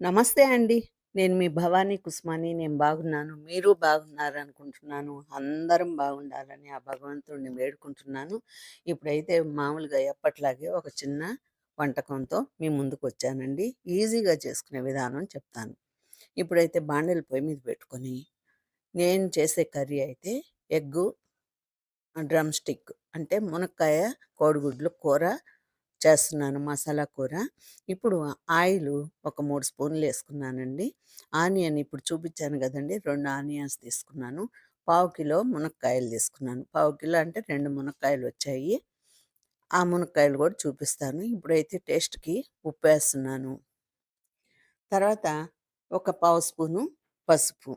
నమస్తే అండి. నేను మీ భవానీ కుస్మాని. నేను బాగున్నాను. మీరు బాగున్నారనుకుంటున్నాను. అందరం బాగుండాలని ఆ భగవంతుడిని వేడుకుంటున్నాను. ఇప్పుడైతే మామూలుగా ఎప్పట్లాగే ఒక చిన్న వంటకంతో మీ ముందుకొచ్చానండి. ఈజీగా చేసుకునే విధానం చెప్తాను. ఇప్పుడైతే బాండెల పొయ్యి మీద పెట్టుకొని, నేను చేసే కర్రీ అయితే ఎగ్గు డ్రమ్ స్టిక్ అంటే మునక్కాయ, కోడిగుడ్లు కూర చేస్తున్నాను మసాలా కూర. ఇప్పుడు ఆయిల్ ఒక మూడు స్పూన్లు వేసుకున్నానండి ఆనియన్ ఇప్పుడు చూపించాను కదండి రెండు ఆనియన్స్ తీసుకున్నాను. పావు కిలో మునక్కాయలు తీసుకున్నాను. పావు కిలో అంటే రెండు మునక్కాయలు వచ్చాయి ఆ మునక్కాయలు కూడా చూపిస్తాను. ఇప్పుడైతే టేస్ట్‌కి ఉప్పేస్తున్నాను. తర్వాత ఒక పావు స్పూను పసుపు.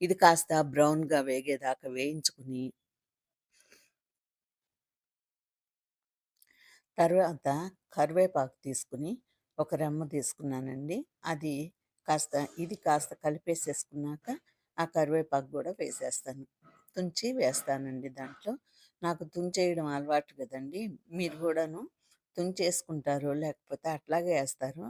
ఇది కాస్త బ్రౌన్‌గా వేగేదాకా వేయించుకుని తర్వాత కరివేపాకు తీసుకొని, ఒక రెమ్మ తీసుకున్నానండి. అది కాస్త ఇది కాస్త కలిపేసేసుకున్నాక, ఆ కరివేపాకు కూడా వేసేస్తాను. తుంచి వేస్తానండి దాంట్లో. నాకు తుంచేయడం అలవాటు కదండి మీరు కూడాను తుంచేసుకుంటారు లేకపోతే అట్లాగే వేస్తారు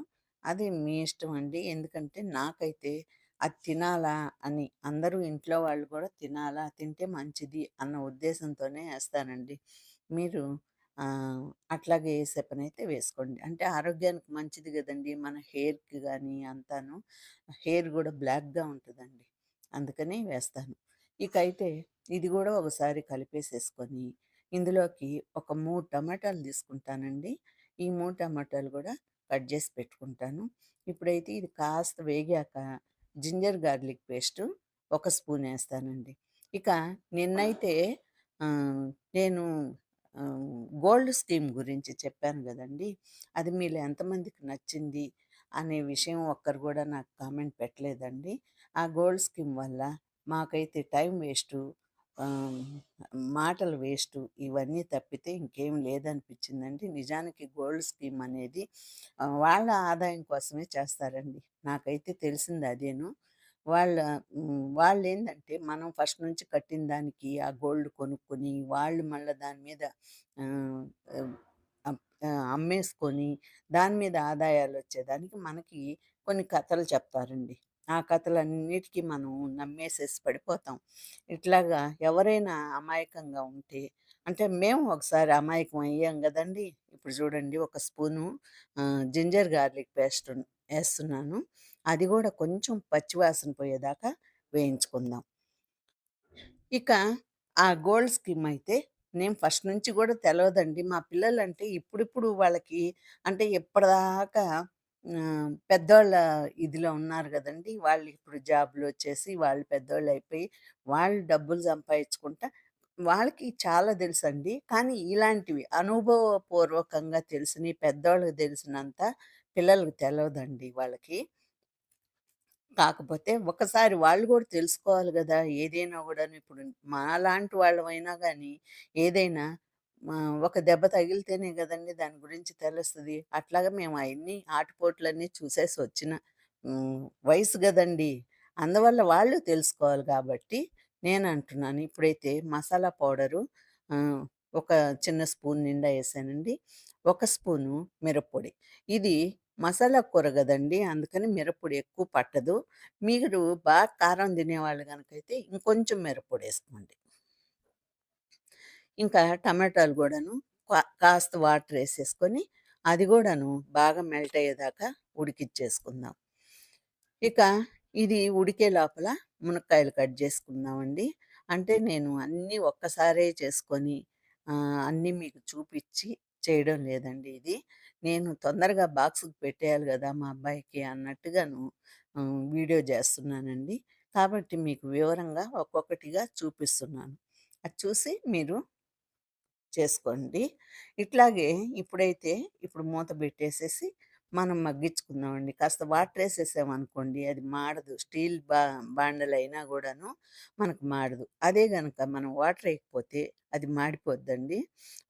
అది మీ ఇష్టం అండి. ఎందుకంటే నాకైతే అది తినాలా అని అందరూ ఇంట్లో వాళ్ళు కూడా తినాలా, తింటే మంచిది అన్న ఉద్దేశంతోనే వేస్తానండి మీరు అట్లాగే ఏసే పనైతే వేసుకోండి. అంటే ఆరోగ్యానికి మంచిది కదండి మన హెయిర్‌కి కానీ అంతాను. హెయిర్ కూడా బ్లాక్‌గా ఉంటుందండి అందుకని వేస్తాను. ఇకైతే ఇది కూడా ఒకసారి కలిపేసేసుకొని, ఇందులోకి ఒక మూడు టమాటాలు తీసుకుంటానండి. ఈ మూడు టమాటాలు కూడా కట్ చేసి పెట్టుకుంటాను. ఇప్పుడైతే ఇది కాస్త వేగాక జింజర్ గార్లిక్ పేస్టు ఒక స్పూన్ వేస్తానండి ఇక నిన్నైతే నేను గోల్డ్ స్కీమ్ గురించి చెప్పాను కదండి అది మీలో ఎంతమందికి నచ్చింది అనే విషయం ఒక్కరు కూడా నాకు కామెంట్ పెట్టలేదండి. ఆ గోల్డ్ స్కీమ్ వల్ల మాకైతే టైం వేస్టు, మాటలు వేస్టు ఇవన్నీ తప్పితే ఇంకేం లేదనిపించిందండి నిజానికి గోల్డ్ స్కీమ్ అనేది వాళ్ళ ఆదాయం కోసమే చేస్తారండి. నాకైతే తెలిసింది అదేను. వాళ్ళ వాళ్ళు ఏంటంటే మనం ఫస్ట్ నుంచి కట్టిన దానికి ఆ గోల్డ్ కొనుక్కొని, వాళ్ళు మళ్ళీ దాని మీద అమ్మేసుకొని, దాని మీద ఆదాయాలు వచ్చేదానికి మనకి కొన్ని కథలు చెప్తారండి. ఆ కథలన్నిటికీ మనం నమ్మేసేసి పడిపోతాం. ఇట్లాగా ఎవరైనా అమాయకంగా ఉంటే అంటే మేము ఒకసారి అమాయకం అయ్యాం కదండి ఇప్పుడు చూడండి ఒక స్పూను జింజర్ గార్లిక్ పేస్ట్ వేస్తున్నాను అది కూడా కొంచెం పచ్చివాసన పోయేదాకా వేయించుకుందాం. ఇక ఆ గోల్డ్ స్కీమ్ అయితే నేను ఫస్ట్ నుంచి కూడా తెలవదండి. మా పిల్లలంటే ఇప్పుడిప్పుడు వాళ్ళకి అంటే ఎప్పటిదాకా పెద్దోళ్ళ ఇదిలో ఉన్నారు కదండి వాళ్ళు ఇప్పుడు జాబ్‌లొచ్చేసి వాళ్ళు పెద్దోళ్ళయిపోయి, వాళ్ళు డబ్బులు సంపాదించుకుంటా వాళ్ళకి చాలా తెలుసండి. కానీ ఇలాంటివి అనుభవపూర్వకంగా తెలిసినయి పెద్దోళ్ళకి తెలిసినంత పిల్లలకి తెలవదండి వాళ్ళకి. కాకపోతే ఒకసారి వాళ్ళు కూడా తెలుసుకోవాలి కదా! ఏదైనా కూడా ఇప్పుడు మాలాంటి వాళ్ళమైనా కానీ ఏదైనా ఒక దెబ్బ తగిలితేనే కదండి దాని గురించి తెలుస్తుంది. అట్లాగా మేము అవన్నీ ఆటుపోట్లన్నీ చూసేసి వచ్చిన వయసు కదండి. అందువల్ల వాళ్ళు తెలుసుకోవాలి కాబట్టి నేను అంటున్నాను. ఇప్పుడైతే మసాలా పౌడరు ఒక చిన్న స్పూన్ నిండా వేసానండి ఒక స్పూను మిరప్పొడి. ఇది మసాలా కూర కదండి అందుకని మిరప్పొడి ఎక్కువ పట్టదు. మీరు బాగా కారం తినేవాళ్ళు కనుకైతే ఇంకొంచెం మిరప్పొడి వేసుకోండి ఇంకా టమాటాలు కూడాను కా కాస్త వాటరేసేసుకొని, అది కూడాను బాగా మెల్ట్ అయ్యేదాకా ఉడికిచ్చేసుకుందాం. ఇక ఇది ఉడికే లోపల మునక్కాయలు కట్ చేసుకుందామండి అంటే నేను అన్నీ ఒక్కసారే చేసుకొని అన్నీ మీకు చూపించి చేయడం లేదండి ఇది. నేను తొందరగా బాక్స్‌కి పెట్టేయాలి కదా మా అబ్బాయికి అన్నట్టుగాను వీడియో చేస్తున్నానండి కాబట్టి మీకు వివరంగా ఒక్కొక్కటిగా చూపిస్తున్నాను. అది చూసి మీరు చేసుకోండి. ఇట్లాగే ఇప్పుడైతే ఇప్పుడు మూత పెట్టేసేసి మనం మగ్గించుకుందామండి. కాస్త వాటర్ వేసేసామనుకోండి అది మాడదు. స్టీల్ బా బాండలు అయినా కూడాను మనకు మాడదు. అదే కనుక మనం వాటర్ వేయకపోతే అది మాడిపోద్దండి.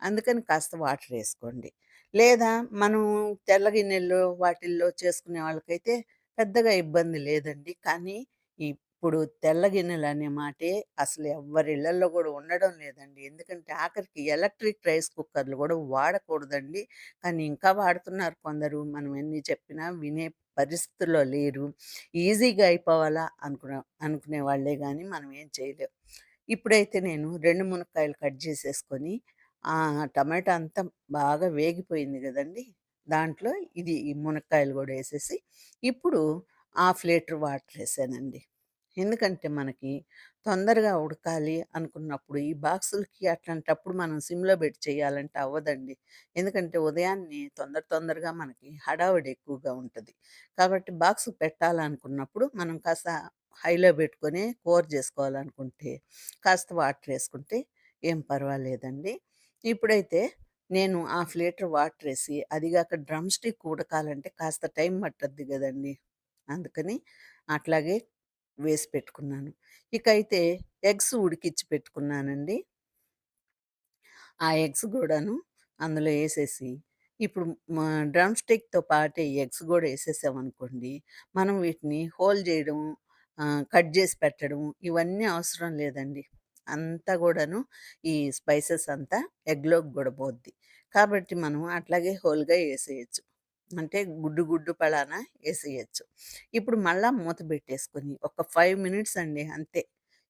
అందుకని కాస్త వాటర్ వేసుకోండి లేదా మనం తెల్ల గిన్నెల్లో వాటిల్లో చేసుకునే వాళ్ళకైతే పెద్దగా ఇబ్బంది లేదండి. కానీ ఈ ఇప్పుడు తెల్ల అనే మాటే అసలు ఎవ్వరి కూడా ఉండడం లేదండి. ఎందుకంటే ఆఖరికి ఎలక్ట్రిక్ రైస్ కుక్కర్‌లు కూడా వాడకూడదండి. కానీ ఇంకా వాడుతున్నారు కొందరు. మనం ఎన్ని చెప్పినా వినే పరిస్థితుల్లో లేరు. ఈజీగా అయిపోవాలా అనుకున్న అనుకునే వాళ్ళే కానీ మనం ఏం చేయలేం. ఇప్పుడైతే నేను రెండు మునక్కాయలు కట్ చేసేసుకొని ఆ టమాటా అంతా బాగా వేగిపోయింది కదండి దాంట్లో ఇది ఈ మునక్కాయలు కూడా వేసేసి ఇప్పుడు హాఫ్ లీటర్ వాటర్ వేసానండి ఎందుకంటే మనకి తొందరగా ఉడకాలి అనుకున్నప్పుడు ఈ బాక్సులకి అట్లాంటప్పుడు మనం సిమ్‌లో పెట్టి చేయాలంటే అవ్వదండి. ఎందుకంటే ఉదయాన్నే తొందర తొందరగా మనకి హడావిడి ఎక్కువగా ఉంటుంది కాబట్టి బాక్స్ పెట్టాలనుకున్నప్పుడు మనం కాస్త హైలో పెట్టుకొని కూర చేసుకోవాలనుకుంటే కాస్త వాటర్ వేసుకుంటే ఏం పర్వాలేదండి. ఇప్పుడైతే నేను హాఫ్ లీటర్ వాటర్ అది అదిగాక డ్రమ్ స్టిక్ ఉడకాలంటే కాస్త టైం పట్టద్ది కదండి అందుకని అట్లాగే వేసి పెట్టుకున్నాను. ఇక అయితే ఎగ్స్ ఉడికిచ్చి పెట్టుకున్నానండి. ఆ ఎగ్స్ కూడాను అందులో వేసేసి ఇప్పుడు మా డ్రమ్ స్టిక్‌తో పాటే ఎగ్స్ కూడా వేసేసామనుకోండి మనం వీటిని హోల్ చేయడం కట్ చేసి పెట్టడం ఇవన్నీ అవసరం లేదండి. అంతా కూడాను ఈ స్పైసెస్ అంతా ఎగ్‌లోకి కూడా పోద్ది. కాబట్టి మనం అట్లాగే హోల్‌గా వేసేయచ్చు అంటే గుడ్డు గుడ్డు పళాన వేసేయచ్చు ఇప్పుడు మళ్ళా మూత పెట్టేసుకొని ఒక ఫైవ్ మినిట్స్ అండి అంతే.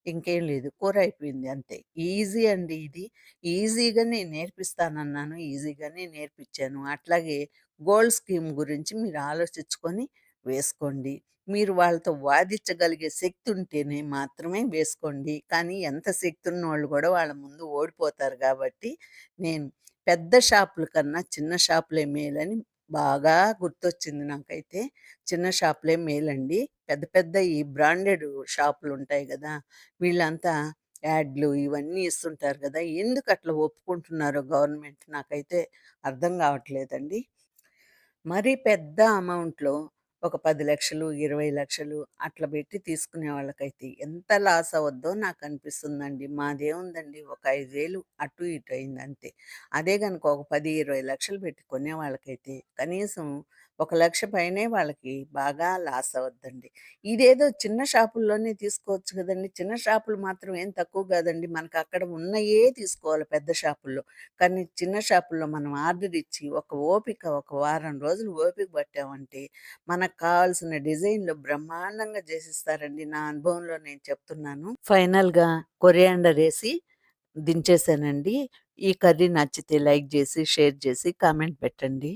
ఇంకేం లేదు. కూర అయిపోయింది అంతే. ఈజీ అండి ఇది. ఈజీగానే నేర్పిస్తానన్నాను. ఈజీగానే నేర్పించాను అట్లాగే గోల్డ్ స్కీమ్ గురించి మీరు ఆలోచించుకొని వేసుకోండి. మీరు వాళ్ళతో వాదించగలిగే శక్తి ఉంటేనే మాత్రమే వేసుకోండి. కానీ ఎంత శక్తి ఉన్నోళ్ళు కూడా వాళ్ళ ముందు ఓడిపోతారు కాబట్టి నేను పెద్ద షాపుల కన్నా చిన్న షాపులే మేలని బాగా గుర్తొచ్చింది నాకైతే. చిన్న షాపులే మేలండి. పెద్ద పెద్ద ఈ బ్రాండెడ్ షాపులు ఉంటాయి కదా వీళ్ళంతా యాడ్లు ఇవన్నీ ఇస్తుంటారు గదా! ఎందుకట్లా ఒప్పుకుంటున్నారో గవర్నమెంట్ నాకైతే అర్థం కావట్లేదండి మరీ పెద్ద అమౌంట్‌లో ఒక పది లక్షలు ఇరవై లక్షలు అట్లా పెట్టి తీసుకునే వాళ్ళకైతే ఎంత లాస్ అవద్దో నాకనిపిస్తుందండి. మాదేముందండి ఒక ఐదేళ్ళు అటు ఇటు అయిందంతే. అదే కనుక ఒక పది ఇరవై లక్షలు పెట్టి కొనే వాళ్ళకైతే కనీసం ఒక లక్ష పైనే వాళ్ళకి బాగా లాస్ అవద్దండి. ఇదేదో చిన్న షాపుల్లోనే తీసుకోవచ్చు కదండి చిన్న షాపులు మాత్రం ఏం తక్కువ కాదండి మనకు అక్కడ ఉన్నయే తీసుకోవాలి పెద్ద షాపుల్లో. కానీ చిన్న షాపుల్లో మనం ఆర్డర్ ఇచ్చి ఒక ఓపిక ఒక వారం రోజులు ఓపిక పట్టామంటే మనకు కావాల్సిన డిజైన్లు బ్రహ్మాండంగా చేసిస్తారండి నా అనుభవంలో నేను చెప్తున్నాను. ఫైనల్‌గా కొరియాండర్ వేసి దించేసానండి. ఈ కర్రీ నచ్చితే లైక్ చేసి షేర్ చేసి కామెంట్ పెట్టండి.